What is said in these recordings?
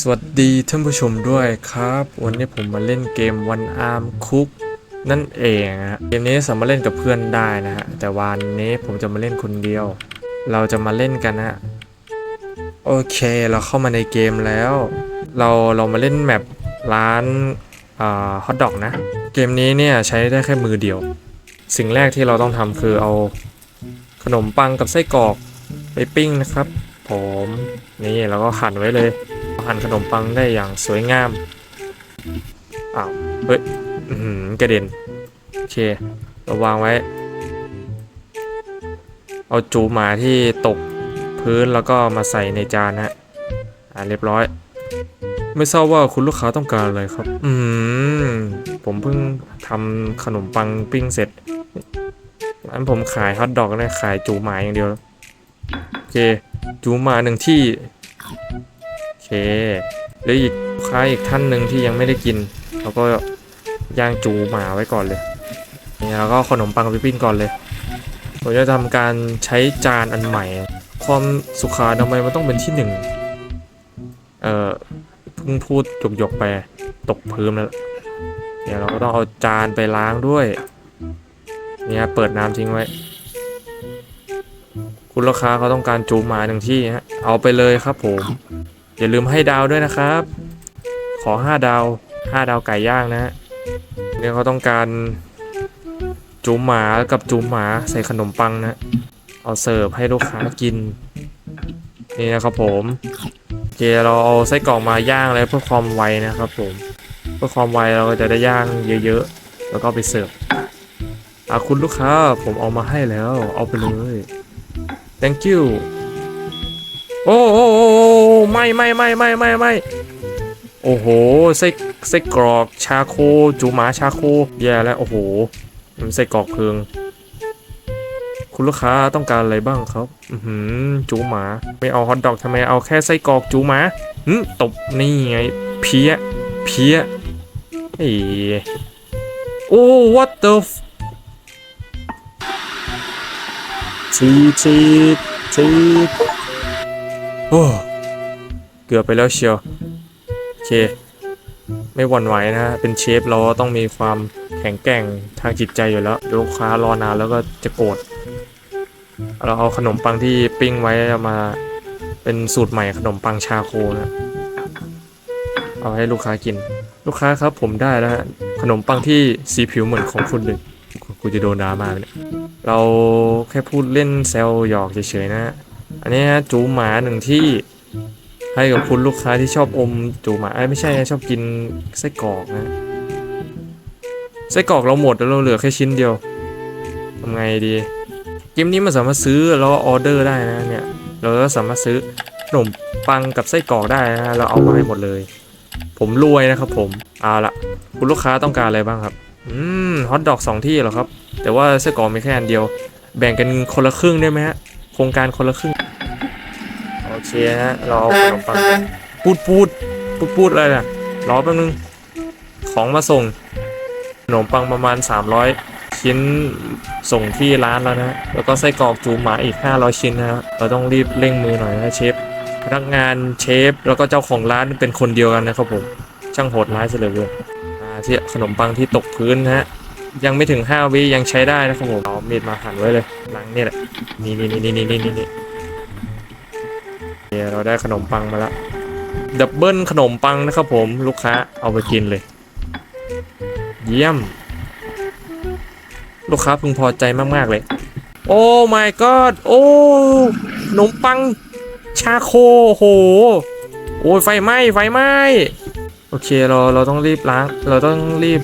สวัสดีท่านผู้ชมด้วยครับ วันนี้ผมมาเล่นเกมวันอาร์มคุกนั่นเองฮะเกมนี้สามารถเล่นกับเพื่อนได้นะฮะแต่วันนี้ผมจะมาเล่นคนเดียว เราจะมาเล่นกันนะฮะโอเคเราเข้ามาในเกมแล้ว เราเรามาเล่นแมปร้านฮอทดอกนะ เกมนี้เนี่ยใช้ได้แค่มือเดียว สิ่งแรกที่เราต้องทำคือเอาขนมปังกับไส้กรอกไปปิ้งนะครับ ผมนี่เราก็หั่นไว้เลย หั่นขนมปังได้อย่างสวยงาม อ้าว เฮ้ยกระเด็นโอเคเราวางไว้ เอาจูหมาที่ตกพื้นแล้วก็มาใส่ในจานฮะ อ่าเรียบร้อย ไม่ทราบว่าคุณลูกค้าต้องการอะไรครับ อืม ผมเพิ่งทำขนมปังปิ้งเสร็จร้านผมขายฮอทดอกนะขายจูหมาอย่างเดียว โอเค จูหมาหนึ่งที่ เคเหลืออีกลูกค้าอีกท่านหนึ่งที่ยังไม่ได้กินเราก็ย่างจูหมาไว้ก่อนเลยนี่แล้วก็ขนมปังไปปิ้งก่อนเลยผมจะทำการใช้จานอันใหม่ ความสุขาทำไมมันต้องเป็นที่หนึ่งเอ่อเพิ่งพูดหยกๆไปตกพื้นแล้วเนี่ยเราก็ต้องเอาจานไปล้างด้วย เนี่ยเปิดน้ำทิ้งไว้ คุณลูกค้าเขาต้องการจูหมาหนึ่งที่ฮะเอาไปเลยครับผม อย่าลืมให้ดาวด้วยนะครับ ขอ 5 ดาว 5 ดาวไก่ย่างนะเนี่ยเขาต้องการจูหมากับจูหมาใส่ขนมปังนะ เอาเสิร์ฟให้ลูกค้ากิน นี่นะครับผมเคเราเอาไส้กรอกมาย่างเลยเพื่อความไวนะครับผม เพื่อความไวเราก็จะได้ย่างเยอะๆ แล้วก็ไปเสิร์ฟอะคุณลูกค้าผมเอามาให้แล้ว เอาไปเลย thank you โอ้โอ้โอ้ ไม่ไม่ไม่ไม่ไม่ไม่โอ้โหไส้ไส้กรอกชาโคจูหมาชาโคแย่แล้วโอ้โหมันไส้กรอกเพิง คุณลูกค้าต้องการอะไรบ้างครับ อือหือจูหมา ไม่เอาฮอทดอกทำไมเอาแค่ไส้กรอกจูหมาหึตบนี่ไง เพี้ย เพี้ยไอ้โอ้ what the f ชีชีชีโอ้ กือบไปแล้วเชียว โอเค ไม่หวั่นไหวนะฮะ เป็นเชฟเราต้องมีความแข็งแกร่งทางจิตใจอยู่แล้วลูกค้ารอนานแล้วก็จะโกรธ เราเอาขนมปังที่ปิ้งไว้มาเป็นสูตรใหม่ขนมปังชาโคนะเอาให้ลูกค้ากิน ลูกค้าครับผมได้แล้วฮะขนมปังที่สีผิวเหมือนของคุณเลยกูกูจะโดนดรามาเนี่ยเราแค่พูดเล่นแซวหยอกเฉยๆนะฮะอันนี้ฮะจูหมาหนึ่งที่ ให้กับคุณลูกค้าที่ชอบอมจูหมาเอ้ไม่ใช่นะชอบกินไส้กรอกนะไส้กรอกเราหมดแล้วเราเหลือแค่ชิ้นเดียวทำไงดี เกมนี้มันสามารถซื้อแล้วออเดอร์ได้นะเนี่ย เราก็สามารถซื้อขนมปังกับไส้กรอกได้นะเราเอามาให้หมดเลย ผมรวยนะครับผมเอาละคุณลูกค้าต้องการอะไรบ้างครับอืมฮอทดอกสองที่เหรอครับ แต่ว่าไส้กรอกมีแค่อันเดียว แบ่งกันคนละครึ่งได้ไหมฮะโครงการคนละครึ่ง เคฮะเราเอาขนมปังปูดปูดปูดปูดอะไรนะรอแป๊บนึง ของมาส่ง ขนมปังประมาณ 300 ชิ้นส่งที่ร้านแล้วนะ แล้วก็ไส้กรอกจูหมาอีก 500 ชิ้นนะเราต้องรีบเร่งมือหน่อยนะเชฟพนักงานเชฟแล้วก็เจ้าของร้านเป็นคนเดียวกันนะครับผมช่างโหดร้ายเสียเหลือเกินอ่าที่ขนมปังที่ตกพื้นนะฮะ ยังไม่ถึง 5 วิยังใช้ได้นะครับผมเอามีดมาหั่นไว้เลยหลังนี่แหละ นี่นี่นี่นี่นี่นี่นี่ เนี่ยเราได้ขนมปังมาล้วดับเบิลขนมปังนะครับผมลูกค้าเอาไปกินเลย เยี่ยม ลูกค้าพึงพอใจมากๆเลย โอ้ my god โอ้ขนมปัง ชาโคโห โอ้ยไฟไหม้ไฟไหม้โอเคเราเราต้องรีบล้าง เราต้องรีบ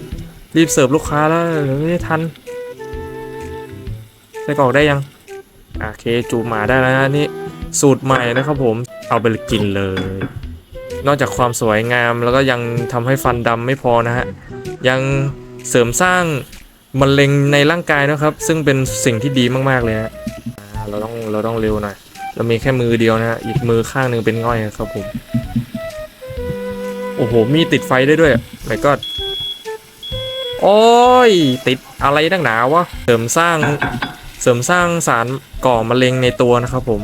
รีบเสิร์ฟลูกค้าแล้วเดี๋ยวไม่ทันใส่กรอกได้ยังโอเคจูบหมาได้แล้วนะนี่ สูตรใหม่นะครับผมเอาไปกินเลย นอกจากความสวยงามแล้วก็ยังทำให้ฟันดำไม่พอนะฮะ ยังเสริมสร้างมะเร็งในร่างกายนะครับ ซึ่งเป็นสิ่งที่ดีมากๆเลยฮะเราต้องเราต้องเร็วหน่อยเรามีแค่มือเดียวนะฮะอีกมือข้างหนึ่งเป็นง่อยนะครับผมโอ้โห มีติดไฟได้ด้วยไม่ก็โอ้ย ติดอะไรตั้งหนาวะเสริมสร้างเสริมสร้างสารก่อมะเร็งในตัวนะครับผม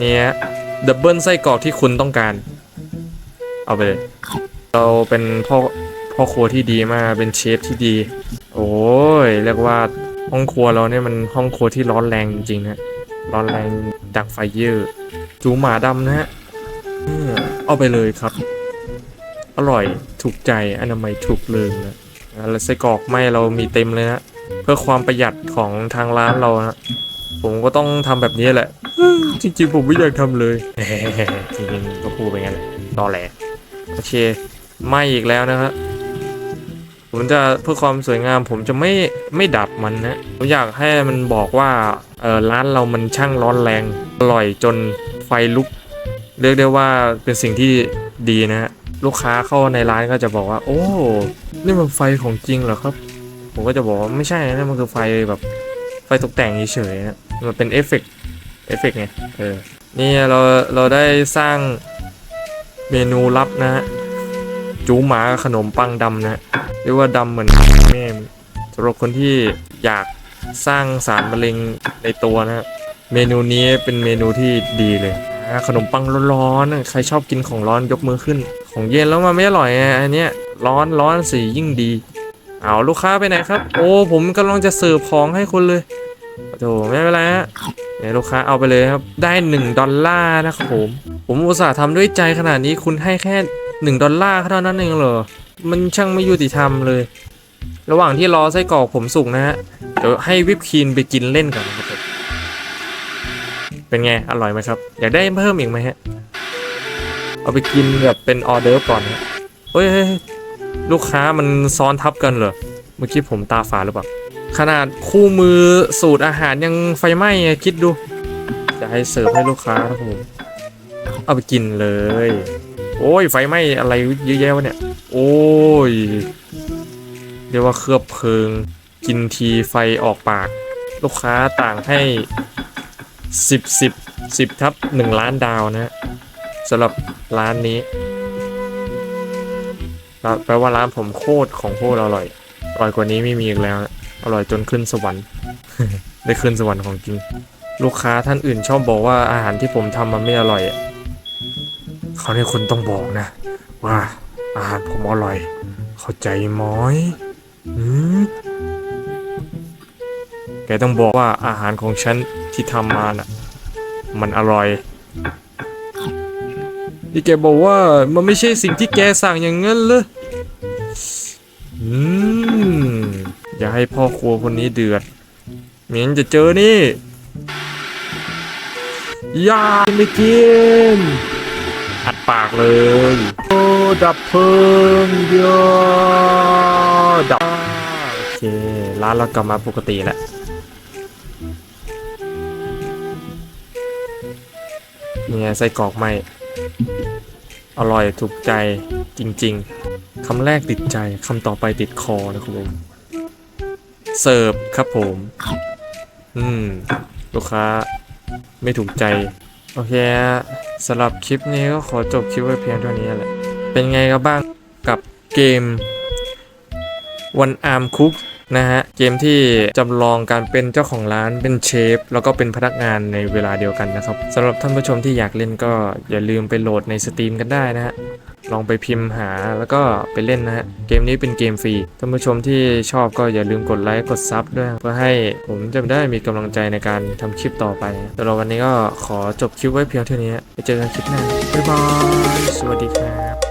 เนี่ยดับเบิลไส้กรอกที่คุณต้องการ เอาไปเลยเราเป็นพ่อพ่อครัวที่ดีมากเป็นเชฟที่ดี โอ้ยเรียกว่าห้องครัวเราเนี่ยมันห้องครัวที่ร้อนแรงจริงๆนะร้อนแรงจากไฟเยอร์จูหมาดำนะฮะเออเอาไปเลยครับ อร่อยถูกใจอนามัยถูกเลิงนะแล้วไส้กรอกไหมเรามีเต็มเลยนะเพื่อความประหยัดของทางร้านเรานะ ผมก็ต้องทำแบบนี้แหละ จริงๆผมไม่อยากทำเลยจริงๆก็พูดไปงั้นแหละตอแหลโอเคไหม่อีกแล้วนะครับผมจะเพื่อความสวยงาม ผมจะไม่ไม่ดับมันนะผมอยากให้มันบอกว่าเออร้านเรามันช่างร้อนแรงอร่อยจนไฟลุก เรียกได้ว่าเป็นสิ่งที่ดีนะฮะลูกค้าเข้าในร้านก็จะบอกว่า โอ้ นี่มันไฟของจริงเหรอครับ ผมก็จะบอกว่าไม่ใช่นะมันคือไฟแบบไฟตกแต่งเฉยๆนะ มันเป็นเอฟเฟกเอฟเฟกไงเออนี่เราเราได้สร้างเมนูลับนะฮะจูหมาขนมปังดำนะฮะเรียกว่าดำเหมือนแม่สำหรับคนที่อยากสร้างสารมะเร็งในตัวนะฮะเมนูนี้เป็นเมนูที่ดีเลยขนมปังร้อนๆใครชอบกินของร้อนยกมือขึ้น ของเย็นแล้วมันไม่อร่อยอันเนี้ยร้อนร้อนสียิ่งดี เอาลูกค้าไปไหนครับ โอ้ผมกำลังจะเสิร์ฟของให้คุณเลย โถไม่เป็นไรฮะเดี๋ยวลูกค้าเอาไปเลยครับ ได้ 1 ดอลลาร์นะครับผม ผมอุตส่าห์ทำด้วยใจขนาดนี้คุณให้แค่หนึ่งดอลลาร์เท่านั้นเองเหรอ มันช่างไม่ยุติธรรมเลย ระหว่างที่รอไส้กรอกผมสุกนะฮะ เดี๋ยวให้วิปครีมไปกินเล่นก่อนครับเป็นไง อร่อยไหมครับ อยากได้เพิ่มอีกไหมฮะ เอาไปกินแบบเป็นออเดอร์ก่อนฮะเฮ้ยลูกค้ามันซ้อนทับกันเหรอ เมื่อกี้ผมตาฝาหรือเปล่า ขนาดคู่มือสูตรอาหารยังไฟไหม้คิดดู จะให้เสิร์ฟให้ลูกค้าครับผมเอาไปกินเลย โอ้ยไฟไหม้อะไรเยอะแยะวะเนี่ย โอ้ย เรียกว่าเคลือบเพลิง กินทีไฟออกปาก ลูกค้าต่างให้สิบสิบสิบทับหนึ่งล้านดาวนะฮะสำหรับร้านนี้แปลว่าร้านผมโคตรของโคตรอร่อยอร่อยกว่านี้ไม่มีอีกแล้วนะ อร่อยจนขึ้นสวรรค์ ได้ขึ้นสวรรค์ของจริง ลูกค้าท่านอื่นชอบบอกว่าอาหารที่ผมทำมันไม่อร่อยเขาเนี่ยคุณต้องบอกนะ ว่าอาหารผมอร่อย เข้าใจไหมอืมแกต้องบอกว่าอาหารของฉันที่ทำมาน่ะ มันอร่อยที่แกบอกว่ามันไม่ใช่สิ่งที่แกสั่งอย่างนั้นเลยอืม อย่าให้พ่อครัวคนนี้เดือดไมิงั้นจะเจอนี่ยาไม่กินอัดปากเลยโอ้ดับเพลิงเยอะดับโอเคร้านเรากลับมาปกติแล้วเนี่ไงไส้กรอกไหมอร่อยถูกใจจริง ๆคำแรกติดใจคำต่อไปติดคอนะครับผม เสิร์ฟครับผม อืม ลูกค้าไม่ถูกใจ โอเคฮะสำหรับคลิปนี้ก็ขอจบคลิปไว้เพียงเท่านี้แหละ เป็นไงกันบ้างกับเกม One Arm Cook นะฮะ เกมที่จำลองการเป็นเจ้าของร้านเป็นเชฟ แล้วก็เป็นพนักงานในเวลาเดียวกันนะครับสำหรับท่านผู้ชมที่อยากเล่นก็อย่าลืมไปโหลดในสตรีมกันได้นะฮะลองไปพิมพ์หาแล้วก็ไปเล่นนะฮะ เกมนี้เป็นเกมฟรี ท่านผู้ชมที่ชอบก็อย่าลืมกดไลค์ กดซับด้วย เพื่อให้ผมจะได้มีกำลังใจในการทำคลิปต่อไปสำหรับวันนี้ก็ขอจบคลิปไว้เพียงเท่านี้ ไปเจอกันคลิปหน้า บ๊ายบาย สวัสดีครับ